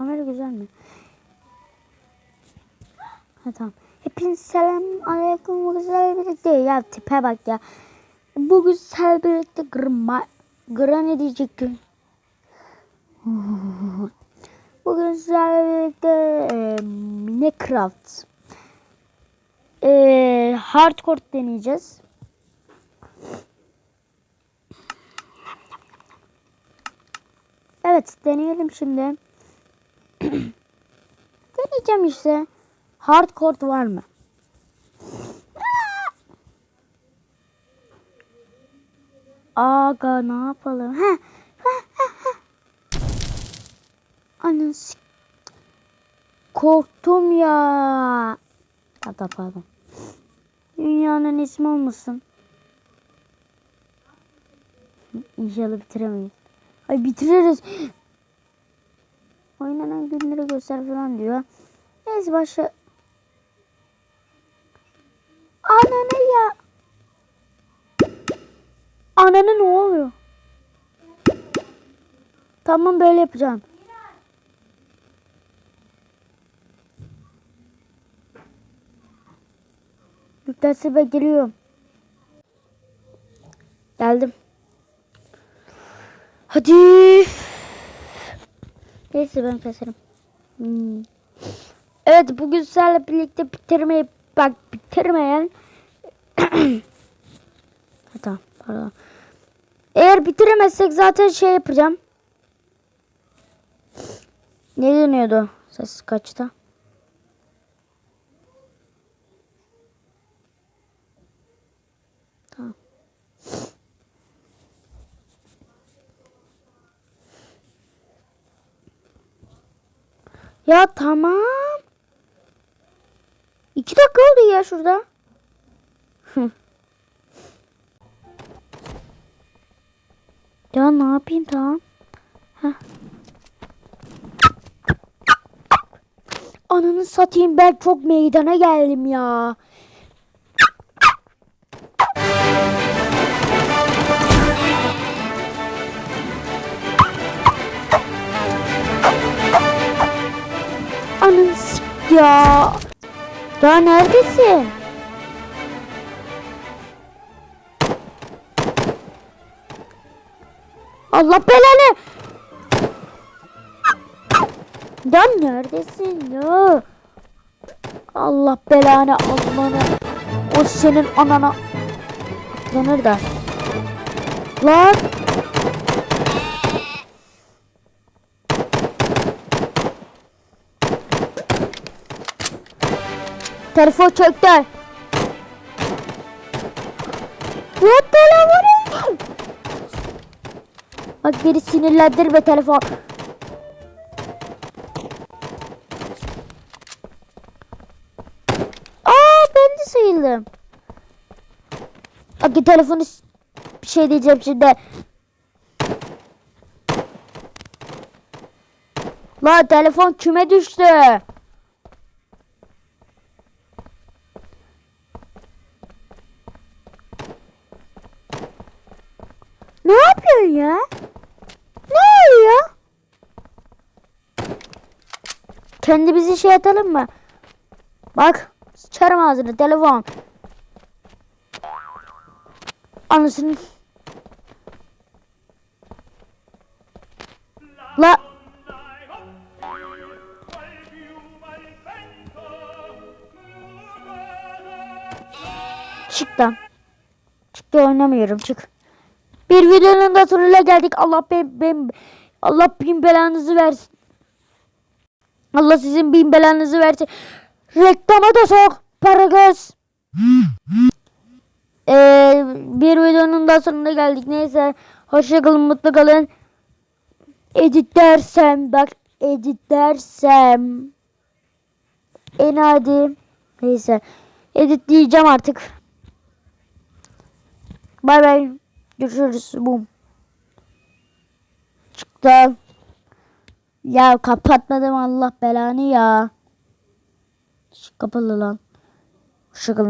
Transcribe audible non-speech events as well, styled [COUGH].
Kamera güzel mi? Ha tamam. Hepiniz selam aleyküm bu güzel birlikte. Ya tipe bak ya. Bu güzel birlikte grma, gra ne diyecektim? [LAUGHS] Bugün sizlerle birlikte e, Minecraft e, hardcore deneyeceğiz. Evet deneyelim şimdi. Deneyeceğim işte. Hardcore var mı? Aga ne yapalım? Ha, s- Korktum ya. Hatta pardon. Dünyanın ismi olmasın. İnşallah bitiremeyiz. Ay bitiririz. Oynanan günleri göster falan diyor. Neyse başla. Ananı ya. Ananı ne oluyor? Tamam böyle yapacağım. Yüklense ben geliyorum. Geldim. Hadi. Neyse ben keserim. Hmm. Evet bugün sizlerle birlikte bitirmeyi bak bitirmeyen [COUGHS] Tamam pardon. Eğer bitiremezsek zaten şey yapacağım. Ne dönüyordu? Ses kaçta? Tamam. Ya tamam. İki dakika oldu ya şurada. [LAUGHS] Ya ne yapayım tamam. Heh. Ananı satayım ben çok meydana geldim ya. Ananı ya. Ya neredesin? Allah belanı. Ya neredesin ya? Allah belanı almanı. O senin anana atlanır da. Lan. Telefon çöktü. What the hell? Bak beni sinirlendirme telefon. Aa ben de sayıldım. Bak telefonu bir şey diyeceğim şimdi. La telefon küme düştü. Ne yapıyorsun ya? Ne oluyor? Kendimizi şey atalım mı? Bak sıçarım ağzını telefon. Anasını. La. Çık lan. Çık da oynamıyorum çık. Bir videonun da sonuna geldik. Allah ben, ben Allah bin belanızı versin. Allah sizin bin belanızı versin. Reklama da sok. Para göz. Ee, bir videonun da sonuna geldik. Neyse. Hoşça kalın, mutlu kalın. Edit dersem bak edit dersem en hadi neyse editleyeceğim artık. Bay bay. Görüşürüz. Bum. Çıktı. Ya kapatmadım Allah belanı ya. Kapalı lan. Hoşçakalın.